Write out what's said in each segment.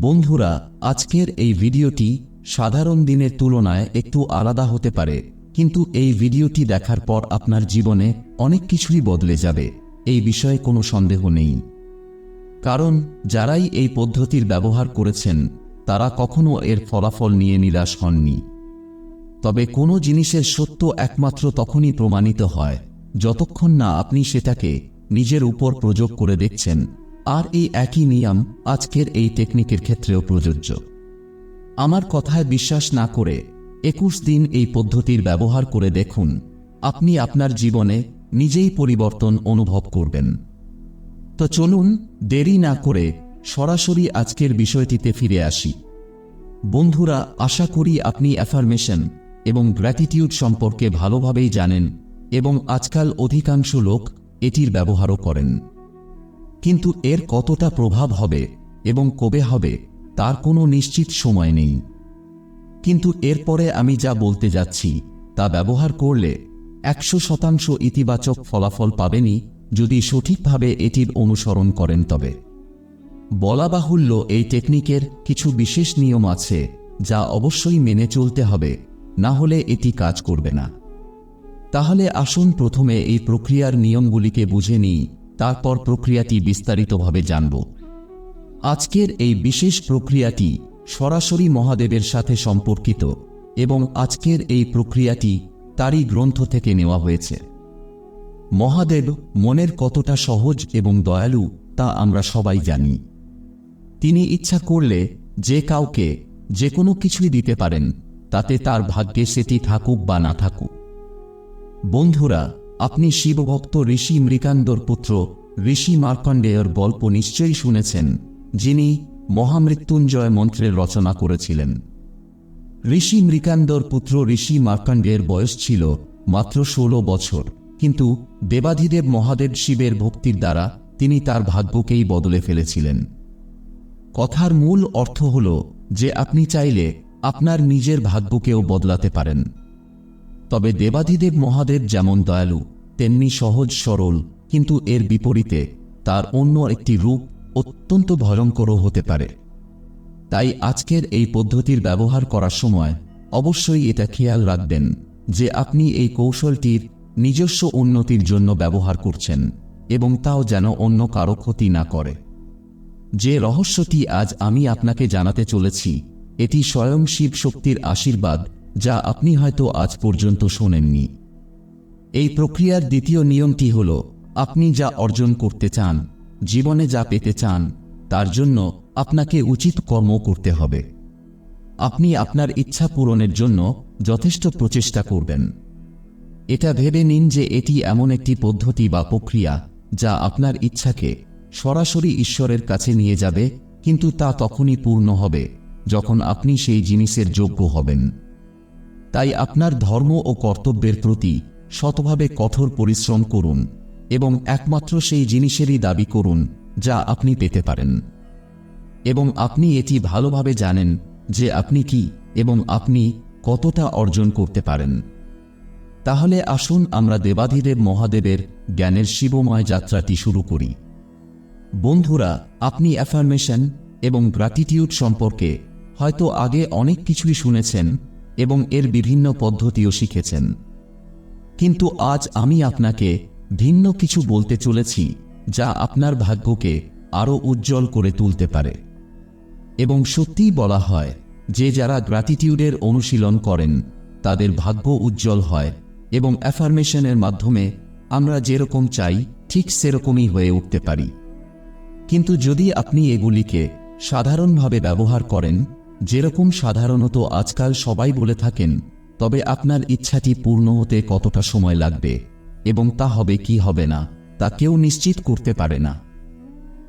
বন্ধুরা, আজকের এই ভিডিওটি সাধারণ দিনের তুলনায় একটু আলাদা হতে পারে, কিন্তু এই ভিডিওটি দেখার পর আপনার জীবনে অনেক কিছুই বদলে যাবে, এই বিষয়ে কোনো সন্দেহ নেই। কারণ, যারাই এই পদ্ধতির ব্যবহার করেছেন, তারা কখনো এর ফলাফল নিয়ে নিরাশ হননি। তবে কোনো জিনিসের সত্য একমাত্র তখনই প্রমাণিত হয়, যতক্ষণ না আপনি সেটাকে নিজের উপর প্রয়োগ করে দেখছেন। আর এই একই নিয়ম আজকের এই টেকনিকের ক্ষেত্রেও প্রযোজ্য। আমার কথায় বিশ্বাস না করে একুশ দিন এই পদ্ধতির ব্যবহার করে দেখুন, আপনি আপনার জীবনে নিজেই পরিবর্তন অনুভব করবেন। তো চলুন দেরি না করে সরাসরি আজকের বিষয়টিতে ফিরে আসি। বন্ধুরা, আশা করি আপনি অ্যাফার্মেশন এবং গ্র্যাটিটিউড সম্পর্কে ভালোভাবেই জানেন এবং আজকাল অধিকাংশ লোক এটির ব্যবহারও করেন। কিন্তু এর কতটা প্রভাব হবে এবং কবে হবে, তার কোনো নিশ্চিত সময় নেই। কিন্তু এরপরে আমি যা বলতে যাচ্ছি, তা ব্যবহার করলে একশো শতাংশ ইতিবাচক ফলাফল পাবেনি যদি সঠিকভাবে এটির অনুসরণ করেন তবে। বলা বাহুল্য এই টেকনিকের কিছু বিশেষ নিয়ম আছে, যা অবশ্যই মেনে চলতে হবে, না হলে এটি কাজ করবে না। তাহলে আসুন প্রথমে এই প্রক্রিয়ার নিয়মগুলিকে বুঝে নিই তারপর প্রক্রিয়াটি বিস্তারিতভাবে জানব। আজকের এই বিশেষ প্রক্রিয়াটি সরাসরি মহাদেবের সাথে সম্পর্কিত এবং আজকের এই প্রক্রিয়াটি তারই গ্রন্থ থেকে নেওয়া হয়েছে। মহাদেব মনের কতটা সহজ এবং দয়ালু তা আমরা সবাই জানি। তিনি ইচ্ছা করলে যে কাউকে যে কোনো কিছুই দিতে পারেন, তাতে তার ভাগ্যে সেটি থাকুক বা না থাকুক। বন্ধুরা আপনি শিবভক্ত ঋষি মৃকান্দর পুত্র, ঋষি মার্কণ্ডেয়র গল্প নিশ্চয়ই শুনেছেন, যিনি মহামৃত্যুঞ্জয় মন্ত্রের রচনা করেছিলেন। ঋষি মৃকান্দর পুত্র ঋষি মার্কণ্ডেয়ের বয়স ছিল মাত্র ষোলো বছর, কিন্তু দেবাধিদেব মহাদেব শিবের ভক্তির দ্বারা তিনি তার ভাগ্যকেই বদলে ফেলেছিলেন। কথার মূল অর্থ হল যে আপনি চাইলে আপনার নিজের ভাগ্যকেও বদলাতে পারেন। তবে দেবাধিদেব মহাদেব যেমন দয়ালু, তেমনি সহজ সরল, কিন্তু এর বিপরীতে তার অন্য একটি রূপ অত্যন্ত ভয়ঙ্করও হতে পারে। তাই আজকের এই পদ্ধতির ব্যবহার করার সময় অবশ্যই এটা খেয়াল রাখবেন যে আপনি এই কৌশলটির নিজস্ব উন্নতির জন্য ব্যবহার করছেন এবং তাও যেন অন্য কারও ক্ষতি না করে। যে রহস্যটি আজ আমি আপনাকে জানাতে চলেছি, এটি স্বয়ং শিব শক্তির আশীর্বাদ যা আপনি হয়তো আজ পর্যন্ত শোনেননি। এই প্রক্রিয়ার দ্বিতীয় নিয়মটি হল, আপনি যা অর্জন করতে চান, জীবনে যা পেতে চান, তার জন্য আপনাকে উচিত কর্ম করতে হবে। আপনি আপনার ইচ্ছা পূরণের জন্য যথেষ্ট প্রচেষ্টা করবেন। এটা ভেবে নিন যে এটি এমন একটি পদ্ধতি বা প্রক্রিয়া যা আপনার ইচ্ছাকে সরাসরি ঈশ্বরের কাছে নিয়ে যাবে, কিন্তু তা তখনই পূর্ণ হবে, যখন আপনি সেই জিনিসের যোগ্য হবেন। তাই আপনার ধর্ম ও কর্তব্যের প্রতি শতভাবে কঠোর পরিশ্রম করুন এবং একমাত্র সেই জিনিসেরই দাবি করুন যা আপনি পেতে পারেন। এবং আপনি এটি ভালোভাবে জানেন যে আপনি কি এবং আপনি কতটা অর্জন করতে পারেন। তাহলে আসুন আমরা দেবাধিদেব মহাদেবের জ্ঞানের শিবময় যাত্রাটি শুরু করি। বন্ধুরা, আপনি অ্যাফার্মেশন এবং গ্র্যাটিটিউড সম্পর্কে হয়তো আগে অনেক কিছুই শুনেছেন এবং এর বিভিন্ন পদ্ধতিও শিখেছেন। কিন্তু আজ আমি আপনাকে ভিন্ন কিছু বলতে চলেছি, যা আপনার ভাগ্যকে আরও উজ্জ্বল করে তুলতে পারে। এবং সত্যিই বলা হয়, যে যারা গ্র্যাটিটিউডের অনুশীলন করেন, তাদের ভাগ্য উজ্জ্বল হয় এবং অ্যাফার্মেশনের মাধ্যমে আমরা যেরকম চাই, ঠিক সেরকমই হয়ে উঠতে পারি। কিন্তু যদি আপনি এগুলিকে সাধারণভাবে ব্যবহার করেন যেরকম সাধারণত আজকাল সবাই বলে থাকেন, তবে আপনার ইচ্ছাটি পূর্ণ হতে কতটা সময় লাগবে, এবং তা হবে কি হবে না, তা কেউ নিশ্চিত করতে পারে না।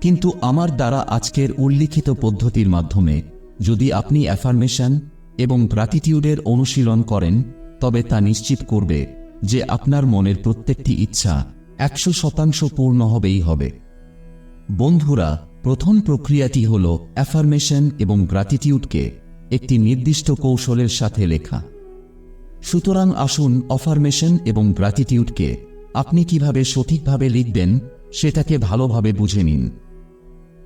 কিন্তু আমার দ্বারা আজকের উল্লিখিত পদ্ধতির মাধ্যমে, যদি আপনি অ্যাফার্মেশন এবং গ্র্যাটিটিউডের অনুশীলন করেন, তবে তা নিশ্চিত করবে যে আপনার মনের প্রত্যেকটি ইচ্ছা একশো শতাংশ পূর্ণ হবেই হবে। বন্ধুরা প্রথম প্রক্রিয়াটি হল অ্যাফার্মেশন এবং গ্র্যাটিটিউডকে একটি নির্দিষ্ট কৌশলের সাথে লেখা। সুতরাং আসুন অফার্মেশন এবং গ্র্যাটিটিউডকে আপনি কীভাবে সঠিকভাবে লিখবেন সেটাকে ভালোভাবে বুঝে নিন।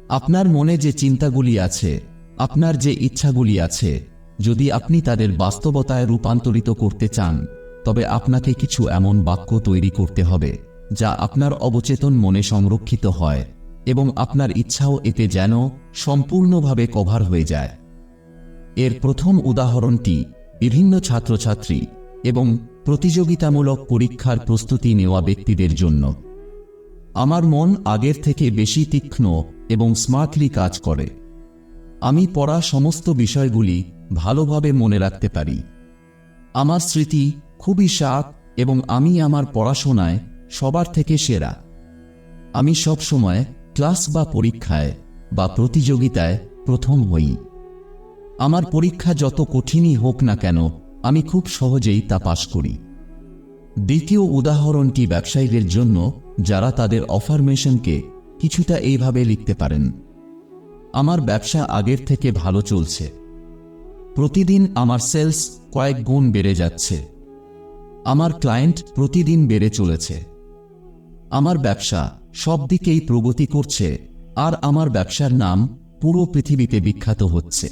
আপনার মনে যে চিন্তাগুলি আছে, আপনার যে ইচ্ছাগুলি আছে, যদি আপনি তাদের বাস্তবতায় রূপান্তরিত করতে চান, তবে আপনাকে কিছু এমন বাক্য তৈরি করতে হবে, যা আপনার অবচেতন মনে সংরক্ষিত হয়। এবং আপনার ইচ্ছাও এতে যেন সম্পূর্ণভাবে কভার হয়ে যায়। এর প্রথম উদাহরণটি বিভিন্ন ছাত্রছাত্রী এবং প্রতিযোগিতামূলক পরীক্ষার প্রস্তুতি নেওয়া ব্যক্তিদের জন্য। আমার মন আগের থেকে বেশি তীক্ষ্ণ এবং স্মার্টলি কাজ করে। আমি পড়া সমস্ত বিষয়গুলি ভালোভাবে মনে রাখতে পারি। আমার স্মৃতি খুবই শার্প এবং আমি আমার পড়াশোনায় সবার থেকে সেরা। আমি সব সময় ক্লাস বা পরীক্ষায় বা প্রতিযোগিতায় প্রথম হই। আমার পরীক্ষা যত কঠিনই হোক না কেন, আমি খুব সহজেই তা পাশ করি। দ্বিতীয় উদাহরণটি ব্যবসায়ীদের জন্য, যারা তাদের অফারমেশনকে কিছুটা এইভাবে লিখতে পারেন। আমার ব্যবসা আগের থেকে ভালো চলছে। প্রতিদিন আমার সেলস কয়েক গুণ বেড়ে যাচ্ছে। আমার ক্লায়েন্ট প্রতিদিন বেড়ে চলেছে। আমার ব্যবসা সব দিকেই প্রগতি করছে, আর আমার ব্যবসার নাম পুরো পৃথিবীতে বিখ্যাত হচ্ছে।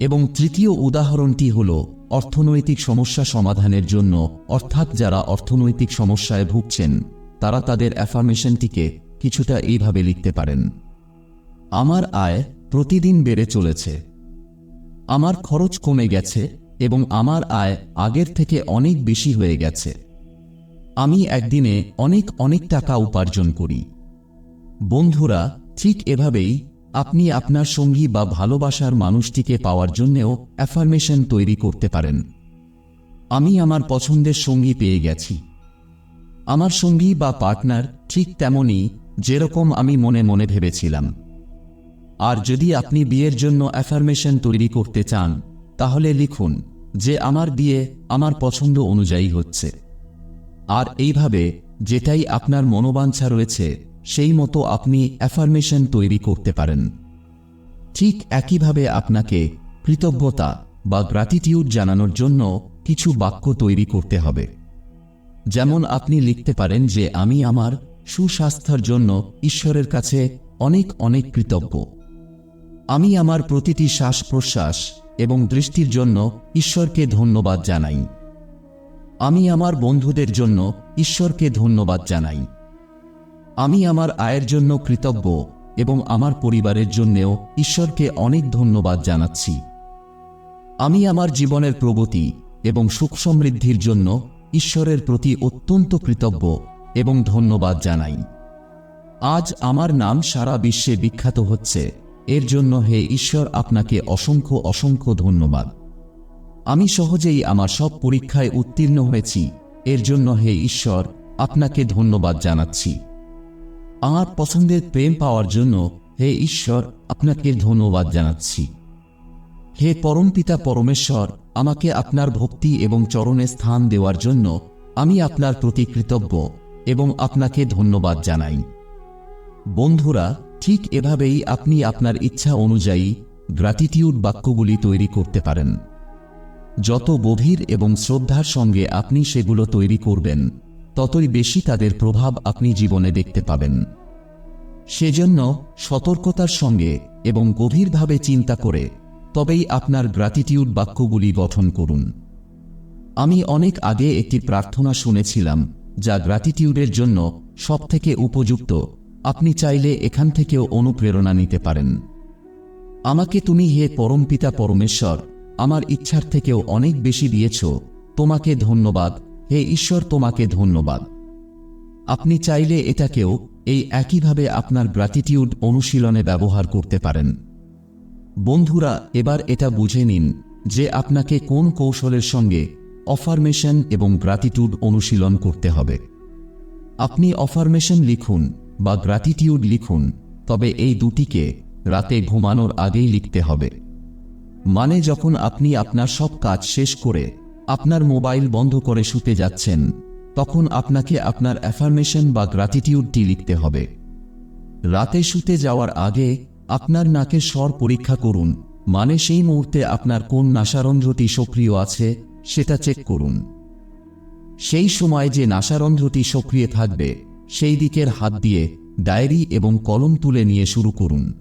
এবং তৃতীয় উদাহরণটি হল অর্থনৈতিক সমস্যা সমাধানের জন্য, অর্থাৎ যারা অর্থনৈতিক সমস্যায় ভুগছেন, তারা তাদের অ্যাফার্মেশনটিকে কিছুটা এইভাবে লিখতে পারেন। আমার আয় প্রতিদিন বেড়ে চলেছে। আমার খরচ কমে গেছে এবং আমার আয় আগের থেকে অনেক বেশি হয়ে গেছে। আমি একদিনে অনেক অনেক টাকা উপার্জন করি। বন্ধুরা, ঠিক এভাবেই আপনি আপনার সঙ্গী বা ভালোবাসার মানুষটিকে পাওয়ার জন্যেও অ্যাফার্মেশন তৈরি করতে পারেন। আমি আমার পছন্দের সঙ্গী পেয়ে গেছি। আমার সঙ্গী বা পার্টনার ঠিক তেমনই যেরকম আমি মনে মনে ভেবেছিলাম। আর যদি আপনি বিয়ের জন্য অ্যাফার্মেশন তৈরি করতে চান, তাহলে লিখুন যে আমার বিয়ে আমার পছন্দ অনুযায়ী হচ্ছে। আর এইভাবে যেটাই আপনার মনোবাঞ্ছা রয়েছে, সেই মতো আপনি অ্যাফার্মেশন তৈরি করতে পারেন। ঠিক একইভাবে আপনাকে কৃতজ্ঞতা বা গ্র্যাটিটিউড জানানোর জন্য কিছু বাক্য তৈরি করতে হবে। যেমন আপনি লিখতে পারেন যে, আমি আমার সুস্বাস্থ্যের জন্য ঈশ্বরের কাছে অনেক অনেক কৃতজ্ঞ। আমি আমার প্রতিটি শ্বাস প্রশ্বাস এবং দৃষ্টির জন্য ঈশ্বরকে ধন্যবাদ জানাই। আমি আমার বন্ধুদের জন্য ঈশ্বরকে ধন্যবাদ জানাই। আমি আমার আয়ের জন্য কৃতজ্ঞ এবং আমার পরিবারের জন্যেও ঈশ্বরকে অনেক ধন্যবাদ জানাচ্ছি। আমি আমার জীবনের প্রগতি এবং সুখ সমৃদ্ধির জন্য ঈশ্বরের প্রতি অত্যন্ত কৃতজ্ঞ এবং ধন্যবাদ জানাই। আজ আমার নাম সারা বিশ্বে বিখ্যাত হচ্ছে। এর জন্য হে ঈশ্বর, আপনাকে অসংখ্য অসংখ্য ধন্যবাদ। আমি সহজেই আমার সব পরীক্ষায় উত্তীর্ণ হয়েছি। এর জন্য হে ঈশ্বর, আপনাকে ধন্যবাদ জানাচ্ছি। আমার পছন্দের প্রেম পাওয়ার জন্য হে ঈশ্বর, আপনাকে ধন্যবাদ জানাচ্ছি। হে পরমপিতা পরমেশ্বর, আমাকে আপনার ভক্তি এবং চরণে স্থান দেওয়ার জন্য আমি আপনার প্রতি কৃতজ্ঞ এবং আপনাকে ধন্যবাদ জানাই। বন্ধুরা, ঠিক এভাবেই আপনি আপনার ইচ্ছা অনুযায়ী গ্র্যাটিটিউড বাক্যগুলি তৈরি করতে পারেন। যত গভীর এবং শ্রদ্ধার সঙ্গে আপনি সেগুলো তৈরি করবেন, ততই বেশি তাদের প্রভাব আপনি জীবনে দেখতে পাবেন। সেজন্য সতর্কতার সঙ্গে এবং গভীরভাবে চিন্তা করে তবেই আপনার গ্র্যাটিটিউড বাক্যগুলি গঠন করুন। আমি অনেক আগে একটি প্রার্থনা শুনেছিলাম, যা গ্র্যাটিটিউডের জন্য সবথেকে উপযুক্ত, আপনি চাইলে এখান থেকেও অনুপ্রেরণা নিতে পারেন। আমাকে তুমি হে পরমপিতা পরমেশ্বর আমার ইচ্ছার থেকেও অনেক বেশি দিয়েছ, তোমাকে ধন্যবাদ। হে ঈশ্বর, তোমাকে ধন্যবাদ। আপনি চাইলে এটাকেও এই একইভাবে আপনার গ্র্যাটিটিউড অনুশীলনে ব্যবহার করতে পারেন। বন্ধুরা, এবার এটা বুঝে নিন যে আপনাকে কোন কৌশলের সঙ্গে অফারমেশন এবং গ্র্যাটিটিউড অনুশীলন করতে হবে। আপনি অফারমেশন লিখুন বা গ্র্যাটিটিউড লিখুন, তবে এই দুটিকে রাতে ঘুমানোর আগেই লিখতে হবে। মানে যখন আপনি আপনার সব কাজ শেষ করে আপনার মোবাইল বন্ধ করে শুতে যাচ্ছেন, তখন আপনাকে আপনার অ্যাফার্মেশন বা গ্র্যাটিটিউডটি লিখতে হবে। রাতে শুতে যাওয়ার আগে আপনার নাকের স্বর পরীক্ষা করুন মানে সেই মুহূর্তে আপনার কোন নাসারন্ধ্রটি সক্রিয় আছে সেটা চেক করুন। সেই সময় যে নাসারন্ধ্রটি সক্রিয় থাকবে, সেই দিকের হাত দিয়ে ডায়েরি এবং কলম তুলে নিয়ে শুরু করুন।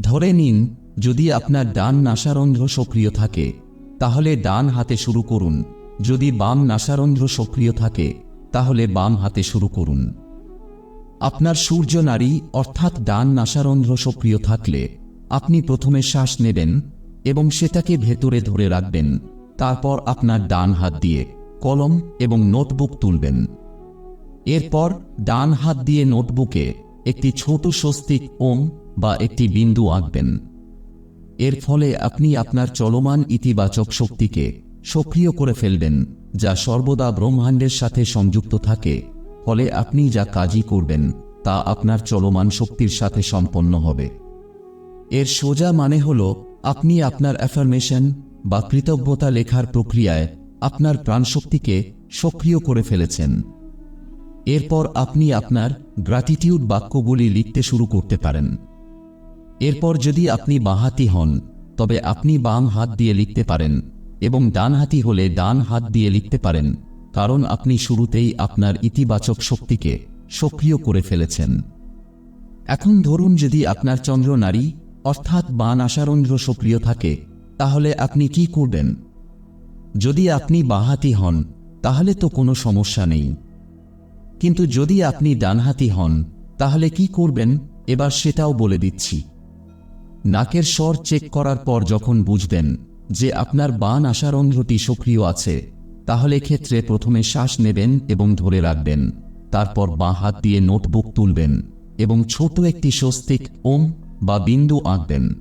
ধরে নিন যদি আপনার ডান নাসারন্ধ্র সক্রিয় থাকে, তাহলে ডান হাতে শুরু করুন। যদি বাম নাসারন্ধ্র সক্রিয় থাকে, তাহলে বাম হাতে শুরু করুন। আপনার সূর্য নারী, অর্থাৎ ডান নাসারন্ধ্র সক্রিয় থাকলে, আপনি প্রথমে শ্বাস নেবেন এবং সেটাকে ভেতরে ধরে রাখবেন। তারপর আপনার ডান হাত দিয়ে কলম এবং নোটবুক তুলবেন। এরপর ডান হাত দিয়ে নোটবুকে একটি ছোট স্বস্তিক ওম বা একটি বিন্দু আঁকবেন। এর ফলে আপনি আপনার চলমান ইতিবাচক শক্তিকে সক্রিয় করে ফেলবেন, যা সর্বদা ব্রহ্মাণ্ডের সাথে সংযুক্ত থাকে, ফলে আপনি যা কাজই করবেন, তা আপনার চলমান শক্তির সাথে সম্পন্ন হবে। এর সোজা মানে হল, আপনি আপনার অ্যাফার্মেশন বা কৃতজ্ঞতা লেখার প্রক্রিয়ায় আপনার প্রাণশক্তিকে সক্রিয় করে ফেলেছেন। এরপর আপনি আপনার গ্র্যাটিটিউড বাক্যগুলি লিখতে শুরু করতে পারেন। এরপর যদি আপনি বাঁহাতি হন, তবে আপনি বাম হাত দিয়ে লিখতে পারেন এবং ডানহাতি হলে ডান হাত দিয়ে লিখতে পারেন, কারণ আপনি শুরুতেই আপনার ইতিবাচক শক্তিকে সক্রিয় করে ফেলেছেন। এখন ধরুন যদি আপনার চন্দ্র নারী, অর্থাৎ বান আশারন্ধ্র সক্রিয় থাকে, তাহলে আপনি কি করবেন? যদি আপনি বাঁহাতি হন, তাহলে তো কোনো সমস্যা নেই। কিন্তু যদি আপনি ডানহাতি হন, তাহলে কি করবেন? এবার সেটাও বলে দিচ্ছি। নাকের স্বর চেক করার পর যখন বুঝবেন যে আপনার বান আসার আশারন্ধ্রটি সক্রিয় আছে, তাহলে ক্ষেত্রে প্রথমে শ্বাস নেবেন এবং ধরে রাখবেন। তারপর বাঁ হাত দিয়ে নোটবুক তুলবেন এবং ছোট একটি স্বস্তিক ওম বা বিন্দু আঁকবেন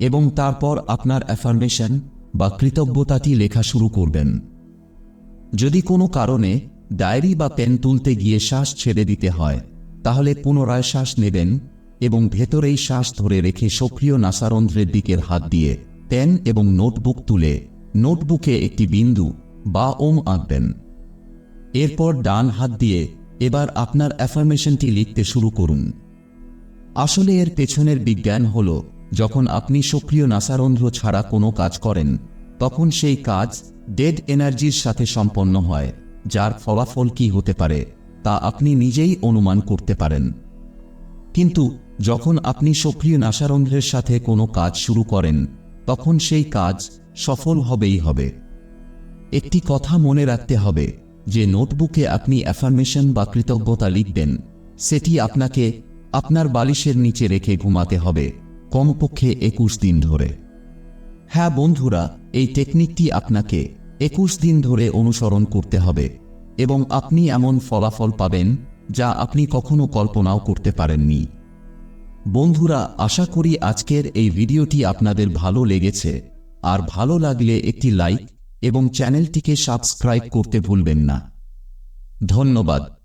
এবং তারপর আপনার অ্যাফার্মেশন বা কৃতজ্ঞতাটি লেখা শুরু করবেন। যদি কোনো কারণে ডায়েরি বা পেন তুলতে গিয়ে শ্বাস ছেড়ে দিতে হয়, তাহলে পুনরায় শ্বাস নেবেন এবং ভেতরেই শ্বাস ধরে রেখে সক্রিয় নাসারন্ধ্রের দিকের হাত দিয়ে পেন এবং নোটবুক তুলে নোটবুকে একটি বিন্দু বা ওম আঁকবেন। এরপর ডান হাত দিয়ে এবার আপনার অ্যাফার্মেশনটি লিখতে শুরু করুন। আসলে এর পেছনের বিজ্ঞান হল, যখন আপনি সক্রিয় নাসারন্ধ্র ছাড়া কোনো কাজ করেন, তখন সেই কাজ ডেড এনার্জির সাথে সম্পন্ন হয়, যার ফলাফল কি হতে পারে, তা আপনি নিজেই অনুমান করতে পারেন। কিন্তু যখন আপনি সক্রিয় নাসারন্ধ্রের সাথে কোনো কাজ শুরু করেন, তখন সেই কাজ সফল হবেই হবে। একটি কথা মনে রাখতে হবে, যে নোটবুকে আপনি অ্যাফার্মেশন বা কৃতজ্ঞতা লিখবেন, সেটি আপনাকে আপনার বালিশের নিচে রেখে ঘুমাতে হবে, কমপক্ষে একুশ দিন ধরে। হ্যাঁ বন্ধুরা, এই টেকনিকটি আপনাকে একুশ দিন ধরে অনুসরণ করতে হবে, এবং আপনি এমন ফলাফল পাবেন, যা আপনি কখনো কল্পনাও করতে পারেননি। বন্ধুরা, আশা করি আজকের এই ভিডিওটি আপনাদের ভালো লেগেছে। আর ভালো লাগলে একটি লাইক এবং চ্যানেলটিকে সাবস্ক্রাইব করতে ভুলবেন না। ধন্যবাদ।